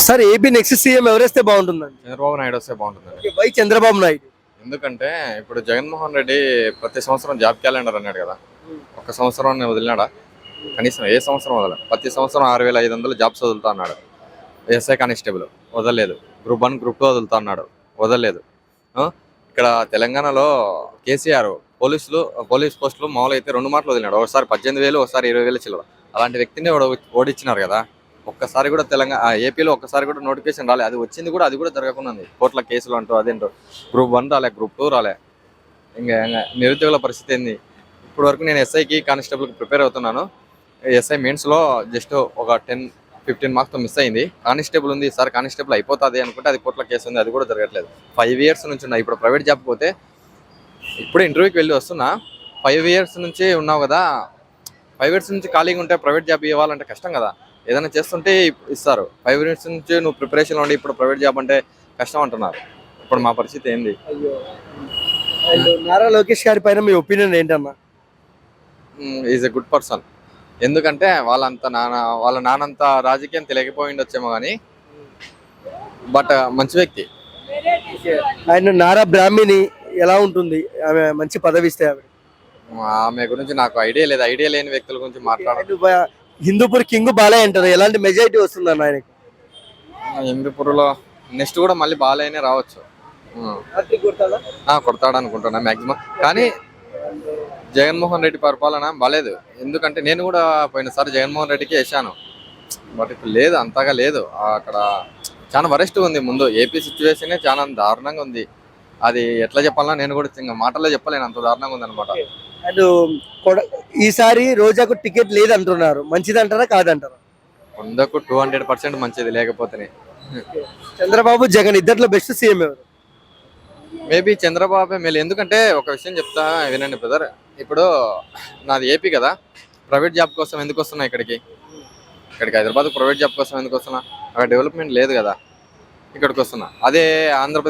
Sir AP next CM ఎవరేస్తే బాగుంటుందండి? చంద్రబాబు నాయుడు వస్తే బాగుంటుందండి. వై చంద్రబాబు నాయుడు? ఎందుకంటే ఇప్పుడు జగన్మోహన్ రెడ్డి ప్రతి సంవత్సరం జాబ్ క్యాలెండర్ అన్నాడు కదా. ఒక సంవత్సరం వదిలినాడా? కనీసం ఏ సంవత్సరం వదల ప్రతి సంవత్సరం ఆరు వేల ఐదు వందలు జాబ్స్ వదులుతా అన్నాడు ఎస్ఐ కానిస్టేబుల్ వదలలేదు. గ్రూప్ వన్ గ్రూప్ టూ వదులుతా అన్నాడు వదలలేదు? ఇక్కడ తెలంగాణలో కేసీఆర్ పోలీసులు పోలీస్ పోస్టులు మామూలు అయితే రెండు మాటలు వదిలినాడు. ఒకసారి పద్దెనిమిది వేలు ఒకసారి ఇరవై వేలు చిల్లర. అలాంటి వ్యక్తిని ఓడ- ఓడించినారు కదా. ఒక్కసారి కూడా తెలంగాణ ఏపీలో ఒక్కసారి కూడా నోటిఫికేషన్ రాలే. అది వచ్చింది కూడా అది కూడా జరగకుండా ఉంది. కోర్టుల కేసులు అంటూ అదేంటో. గ్రూప్ వన్ రాలే గ్రూప్ టూ రాలే. ఇంకా నిరుద్యోగుల పరిస్థితి ఏంది? ఇప్పుడు వరకు నేను ఎస్ఐకి కానిస్టేబుల్కి ప్రిపేర్ అవుతున్నాను. ఎస్ఐ మెయిన్స్లో జస్ట్ ఒక టెన్ ఫిఫ్టీన్ మార్క్స్తో మిస్ అయింది. కానిస్టేబుల్ ఉంది సార్ కానిస్టేబుల్ అయిపోతుంది అనుకుంటే అది కోర్టుల కేసు ఉంది అది కూడా జరగట్లేదు. ఫైవ్ ఇయర్స్ నుంచి ఉన్నా ఇప్పుడు ప్రైవేట్ జాబ్ పోతే ఇప్పుడే ఇంటర్వ్యూకి వెళ్ళి వస్తున్నా. ఫైవ్ ఇయర్స్ నుంచి ఉన్నావు కదా. ఫైవ్ ఇయర్స్ నుంచి ఖాళీగా ఉంటే ప్రైవేట్ జాబ్ ఇవ్వాలంటే కష్టం కదా. ఏదైనా చేస్తుంటే ఇస్తారు. ఫైవ్ ఇయర్స్ నుంచి నువ్వు ప్రిపరేషన్లో ఉండి ఇప్పుడు ప్రైవేట్ జాబ్ అంటే కష్టం అంటున్నారు. ఇప్పుడు మా పరిస్థితి ఏంది? నారా లోకేష్ గారి పైన మీ ఒపీనియన్ ఏంటన్నా ఈజ్ ఎ గుడ్ పర్సన్ ఎందుకంటే వాళ్ళంత నాన్న వాళ్ళ నానంత రాజకీయం తెలియకపోయి ఉండొచ్చేమో కానీ బట్ మంచి వ్యక్తి. అండ్ నారా బ్రాహ్మిణి ఎలా ఉంటుంది? ఆమె మంచి పదవి ఇస్తే ఆమె ఆమె గురించి నాకు ఐడియా లేదు. ఐడియా లేని వ్యక్తుల గురించి బ- హిందూపూర్ కింగ్ బాలయ్య అంటారు. ఎలాంటి మెజారిటీ వస్తుందన్న ఆయనకి? హిందూపూర్లో నెక్స్ట్ కూడా మళ్ళీ బాగాలేనే రావచ్చు. ఆ, కొడతాడు? అనుకుంటున్నా మాక్సిమం. కానీ జగన్మోహన్ రెడ్డి పరిపాలన బాలేదు. ఎందుకంటే నేను కూడా పోయినసారి జగన్మోహన్ రెడ్డికి వేసాను బట్ ఇప్పుడు లేదు అంతగా లేదు. ఆ, అక్కడ చాలా వరెస్ట్ ఉంది ముందు. ఏపీ సిచ్యువేషన్ చాలా దారుణంగా ఉంది. అది ఎట్లా చెప్పాలన్నా నేను కూడా ఇంకా మాటల్లో చెప్పలేను. అంత దారుణంగా ఉంది అనమాట అండ్ కొడ- ఈసారి రోజాకు టికెట్ లేదంటున్నారు. మంచిది అంటారా కాదంటారా? వందకు టూ హండ్రెడ్ పర్సెంట్ మంచిది లేకపోతేనే. చంద్రబాబు జగన్ ఇద్దరిలో బెస్ట్ సీఎం ఎవరు? మేబీ చంద్రబాబు మేలు. ఎందుకంటే ఒక విషయం చెప్తా వినండి బ్రదర్. ఇప్పుడు నాది ఏపీ కదా. ప్రైవేట్ జాబ్ కోసం ఎందుకు వస్తున్నా ఇక్కడికి? ఇక్కడికి హైదరాబాద్ ప్రైవేట్ జాబ్ కోసం ఎందుకు వస్తున్నా? అక్కడ డెవలప్మెంట్ లేదు కదా. ఇక్కడికి వస్తున్నా. అదే ఆంధ్రప్రదేశ్